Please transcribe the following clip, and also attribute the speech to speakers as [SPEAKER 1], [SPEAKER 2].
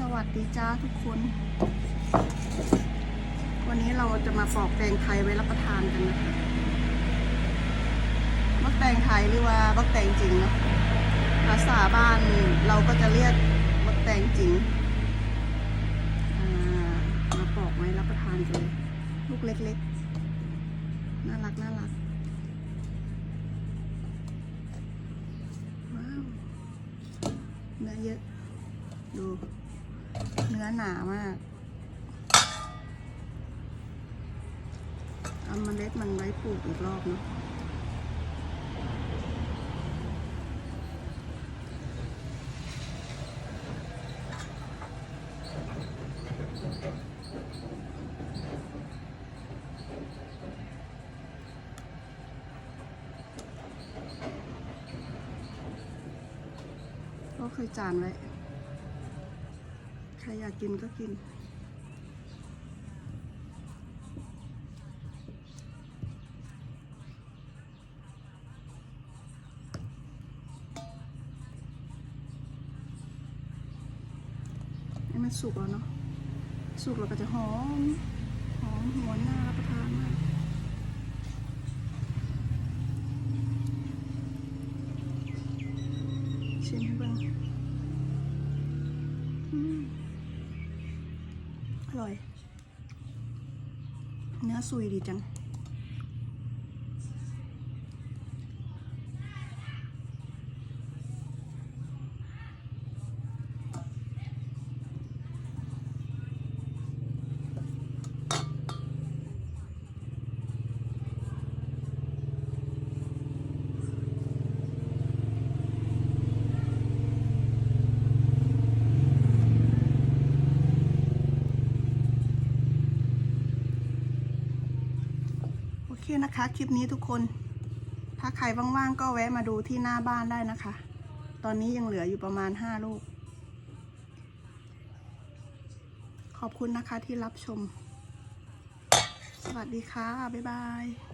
[SPEAKER 1] สวัสดีจ้าทุกคน วันนี้เราจะมาปอกแตงไทยไว้รับประทานกันนะคะมะแตงไทยหรือว่าบักแตงจริงเนาะภาษาบ้านเราก็จะเรียกมะแตงจริงามาปอกไว้รับประทานกันเลยลูกเล็กๆ น่ารักน่ารักว้าวเนื้อเยอะดู อหนามาก เอาเมล็ดมันไว้ปลูกอีกรอบเนาะก็เคยจานไว้ ครอยากกินก็กิน ให้มันสุกแล้วเนาะ สุกแล้วก็จะหอม หอมหวนน่ารับประทานมากชิมให้เบิ่งอืม อร่อย เนื้อซุยดีจัง คนะคะ คลิปนี้ทุกคน ถ้าใครว่างๆก็แวะมาดูที่หน้าบ้านได้นะคะ ตอนนี้ยังเหลืออยู่ประมาณห้าลูก ขอบคุณนะคะที่รับชม สวัสดีค่ะ บ๊ายบาย